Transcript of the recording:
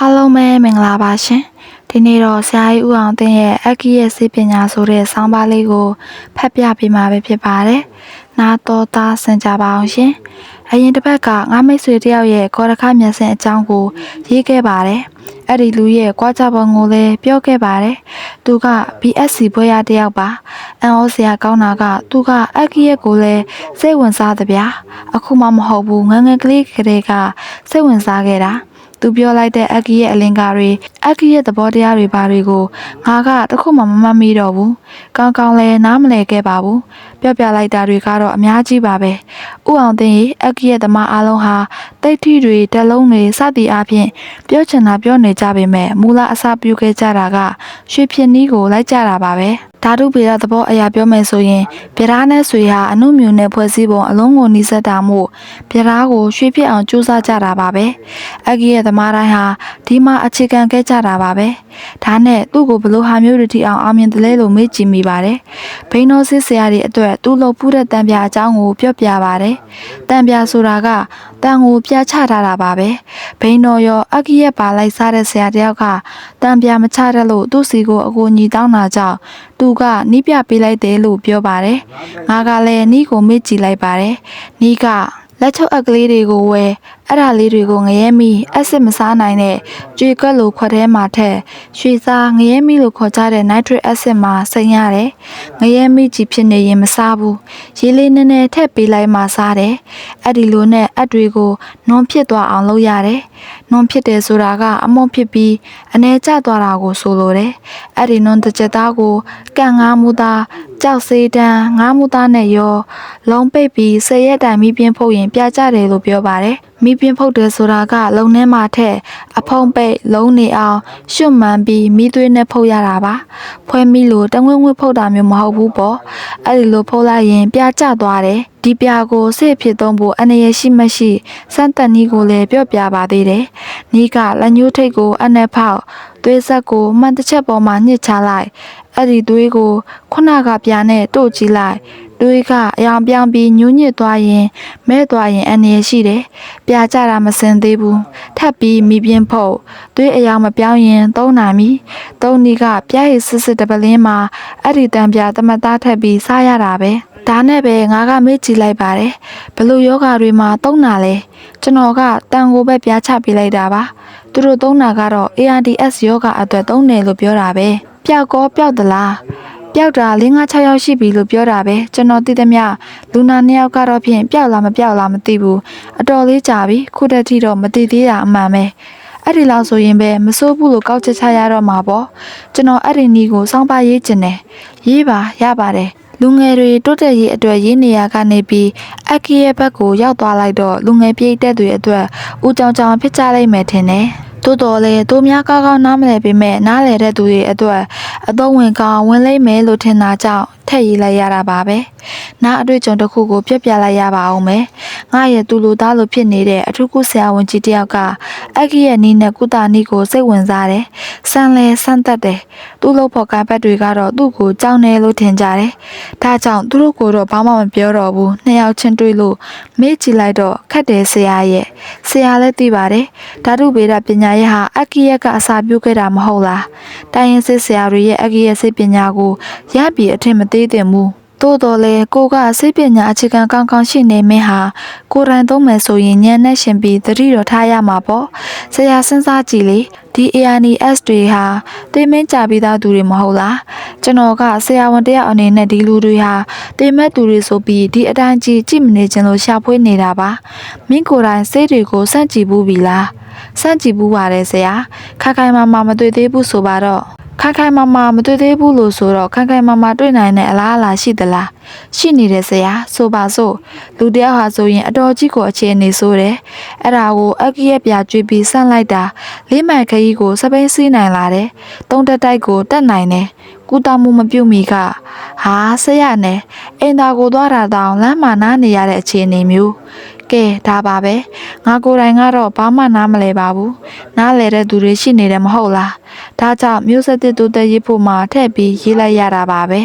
အားလုံးပဲမင်္ဂလာပါရှင်ဒီနေ့တော့ဆရာကြီးဦးအောင်တင်ရဲ့အက္ခိရဲ့စေပညာဆိုတဲ့ဆောင်းပါးလေးကိုဖတ်ပြပေးမှာပဲဖြစ်ပါတယ်နာတော်သားဆင်ကြပါအောင်ရှင်အရင်တစ်ပတ်ကငါမိတ်ဆွေတယောက်ရဲ့ကောရခမျက်စင်အကြောင်းကိုရေးခဲ့ပါတယ်အဲ့ဒီလူရဲ့ကြွားကြပုံကိုလည်းပြောခဲ့ပါတယ်သူက BSC ဘွဲရတယောက်ပါအန်ဩဆရာကောင်းတာကသူကအက္ခိရဲ့ကိုလည်းစိတ်ဝင်စားသဗျာအခုမှမဟုတ်ဘူးငယ်ငယ်ကလေးကလေးကစိတ်ဝင်စားခဲ့တာ သူပြောလိုက်တဲ့အက်ကီရဲ့အလင်္ကာတွေအက်ကီရဲ့သဘောတရားတွေဘာတွေကိုငါကတခုမှမမှတ်မိတော့ဘူး။ကောင်းကောင်းလဲနားမလည်ခဲ့ပါဘူး။ပြောပြလိုက်တာတွေကတော့အများကြီးပါပဲ။ဥအောင်သိရင်အက်ကီရဲ့သမားအားလုံးဟာတိတ်ထီတွေတက်လုံးတွေစသည်အားဖြင့်ပြောချင်တာပြောနေကြပေမဲ့မူလအစပြုခဲ့ကြတာကရွှေဖြစ်နီးကိုလိုက်ကြတာပါပဲ။ဓာတုဗေဒသဘောအရာပြောမယ်ဆိုရင်ဗျာဒနဲ့ဆွေဟာအနုမြူနဲ့ဖွဲ့စည်းပုံအလုံးကိုနှိစက်တာမို့ဗျာဒကိုရွှေဖြစ်အောင်ကြိုးစားကြတာပါပဲအကြီးရဲ့သမားတိုင်းဟာဒီမှာအခြေခံခဲ့ကြတာပါပဲဒါနဲ့သူ့ကိုဘလို့ဟာမျိုးတွေထိအောင်အောင်မြင်တယ်လဲလို့မေးကြည့်မိပါတယ်ဘိန်းတော်စစ်ဆရာတွေအတွက်သူ့လို့ပူးတဲ့တံပြာအကြောင်းကိုပြောပြပါတယ်တံပြာဆိုတာကတန်ကိုပြချထားတာပါပဲဘိန်းတော်ရောအကြီးရဲ့ပါလိုက်စားတဲ့ဆရာတယောက်ကတံပြာမချတတ်လို့သူ့စီကိုအကူညီတောင်းတာကြောင့် သူကနီးပြပေးလိုက်တယ်လို့ပြောပါတယ်ငါကလည်းနီးကိုမေ့ကြည့်လိုက်ပါတယ်နီးကလက်ချုပ်အကလေးတွေကိုဝယ် အဲ့ဒါလေးတွေကိုငရဲမိအက်ဆစ်မစားနိုင်တဲ့ကြွေကွက်လိုခွက်ထဲမှာထက်ရွှေစားငရဲမိလို့ခေါ်ကြတဲ့ nitric acid မှာစိန်ရတယ်ငရဲမိကြီးဖြစ်နေရင်မစားဘူးရေးလေးနည်းနည်းထည့်ပေးလိုက်မှစားတယ်အဲ့ဒီလိုနဲ့အက်တွေကိုနွန်ဖြစ်သွားအောင်လုပ်ရတယ်နွန်ဖြစ်တယ်ဆိုတာကအမွန်ဖြစ်ပြီးအနေကျသွားတာကိုဆိုလိုတယ်အဲ့ဒီနွန်တစ်ချက်သားကိုကန့်ငားမှုသားကြောက်စေးတန်းငားမှုသားနဲ့ရောလုံးပိတ်ပြီးဆယ်ရက်တိုင်မိပြင်းဖုတ်ရင်ပြကြတယ်လို့ပြောပါတယ် မိပြင်းဖုတ်တယ်ဆိုတာက လုံထဲမှာထက်အဖုံးပိတ်လုံးနေအောင်ရွှတ်မှန်ပြီးမိသွေးနဲ့ဖုတ်ရတာပါဖွဲမိလို့တငွေ့ငွေ့ဖုတ်တာမျိုးမဟုတ်ဘူးပေါ့အဲ့ဒီလိုဖုတ်လိုက်ရင်ပြကျသွားတယ်ဒီပြကိုစစ်ဖြစ်သုံးဖို့အနေရရှိမရှိစမ်းတက်နီးကိုလည်းပြောပြပါသေးတယ်နီးကလက်ညှိုးထိတ်ကိုအနဲ့ဖောက်သွေးဆက်ကိုမှန်တစ်ချက်ပေါ်မှာညှစ်ချလိုက်အဲ့ဒီသွေးကိုခုနကပြာနဲ့တို့ကြည့်လိုက် တွေးကအယောင်ပြောင်းပြီးညှို့ညစ်သွားရင်မဲသွားရင်အနေရရှိတယ်။ပြာကြတာမစင်သေးဘူး။ထပ်ပြီးမိပြင်းဖို့တွေးအယောင်မပြောင်းရင်သုံးနိုင်ပြီ။သုံးနီကပြားရည်စစ်စစ်တပလင်းမှာအဲ့ဒီတံပြာတမတ်သားထပ်ပြီးစားရတာပဲ။ဒါနဲ့ပဲငါကမေ့ကြည့်လိုက်ပါတယ်။ဘလို့ယောဂတွေမှာသုံးတာလဲ။ကျွန်တော်ကတန်ကိုပဲပြားချပေးလိုက်တာပါ။သူတို့သုံးတာကတော့ ARDS ယောဂအတွက်သုံးတယ်လို့ပြောတာပဲ။ပျောက်ကောပျောက်သလား။ ပျောက်တာ၄၅6ယောက်ရှိပြီလို့ပြောတာပဲကျွန်တော်သိသမျှလူနာနှစ်ယောက်ကတော့ဖြင့်ပျောက်လားမပျောက်လားမသိဘူးအတော်လေးကြာပြီခုတည်းထိတော့မသိသေးတာအမှန်ပဲအဲ့ဒီလောက်ဆိုရင်ပဲမစိုးဘူးလို့ကောက်ချက်ချရတော့မှာပေါ့ကျွန်တော်အဲ့ဒီနီးကိုစောင်းပါရေးကျင်တယ်ရေးပါရပါတယ်လူငယ်တွေတိုးတက်ရေးအတွက်ရေးနေရကနေပြီးအက်ကီရဲ့ဘက်ကိုရောက်သွားလိုက်တော့လူငယ်ပြိတ်တက်တွေအတွက်ဦးကြောင်ကြောင်ဖြစ်ကြလိမ့်မယ်ထင်တယ် တိုးတော်လေတို့များကောင်းကောင်းနားမလည်ပေမဲ့နားလည်တဲ့သူတွေအတွက်အတော့ဝင်ကောင်းဝင်လိမ့်မယ်လို့ထင်တာကြောင့်ထည့်ရေးလိုက်ရတာပါပဲ။နားအတွေ့အကြုံတစ်ခုကိုပြပြလိုက်ရပါအောင်မယ်။ငါရဲ့သူလူသားလိုဖြစ်နေတဲ့အထူးကုဆရာဝန်ကြီးတယောက်ကအက်ကီရဲ့နီးနဲ့ကုတာနီးကိုစိတ်ဝင်စားတယ်။စမ်းလဲစမ်းသက်တယ်။သူ့လို့ဖို့ကံဘက်တွေကတော့သူ့ကိုကြောက်နေလို့ထင်ကြတယ်။ဒါကြောင့်သူတို့ကိုတော့ဘာမှမပြောတော့ဘူး။နှစ်ယောက်ချင်းတွေ့လို့မေ့ကြည့်လိုက်တော့ခက်တယ်ဆရာရဲ့။ဆရာလည်းသိပါတယ်။ဓာတုဗေဒပညာရဲ့ဟာအက်ကီရဲ့ကအစာပြုတ်ခဲ့တာမဟုတ်လား။တိုင်းရင်စစ်ဆရာတွေရဲ့အက်ကီရဲ့စိတ်ပညာကိုရပြီးအထင်မသေးသင့်ဘူး။သို့တော်လဲကိုကစိတ်ပညာအခြေခံကောင်းကောင်းရှိနေမင်းဟာကိုယ်တိုင်သုံးမယ်ဆိုရင်ဉာဏ်နဲ့ရှင်ပြီးသတိတော်ထားရမှာပေါ့ဆရာစဉ်းစားကြည့်လေဒီ ANES တွေဟာသိမင်းကြပြီးသားသူတွေမဟုတ်လားကျွန်တော်ကဆရာဝန်တယောက်အနေနဲ့ဒီလူတွေဟာသိမဲ့သူတွေဆိုပြီးဒီအတိုင်းကြီးကြည့်မနေခြင်းလို့ရှာဖွေနေတာပါမင်းကိုယ်တိုင်စိတ်တွေကိုစန့်ကြည့်ဘူးပြီလား စန့်ကြည့်ဘူးပါတယ်ဆရာခိုင်ခိုင်မာမာမတွေ့သေးဘူးဆိုပါတော့ခိုင်ခိုင်မာမာမတွေ့သေးဘူးလို့ဆိုတော့ခိုင်ခိုင်မာမာတွေ့နိုင်တဲ့အလားအလာရှိသလားရှိနေတယ်ဆရာဆိုပါစို့လူတယောက်ဟာဆိုရင်အတော်ကြီးကိုအခြေအနေဆိုတယ်အဲ့ဒါကိုအကီရဲ့ပြကျွေးပြီးဆန့်လိုက်တာလေးမိုင်ခရီးကိုစပိန်စီးနိုင်လာတယ်သုံးတက်တိုက်ကိုတက်နိုင်တယ်ကုတမှုမပြုတ်မီကဟာဆရာနဲ့အင်တာကိုသွားတာတောင်လမ်းမှာနားနေရတဲ့အခြေအနေမျိုးကဲဒါပါပဲ ငါကိုယ်တိုင်ကတော့ဘာမှနားမလဲပါဘူးနားလဲတဲ့သူတွေရှိနေတယ်မဟုတ်လားဒါကြောင့်မျိုးဆက်တစ်တိုးတက်ရေးဖို့မှာထည့်ပြီးရေးလိုက်ရတာပါပဲ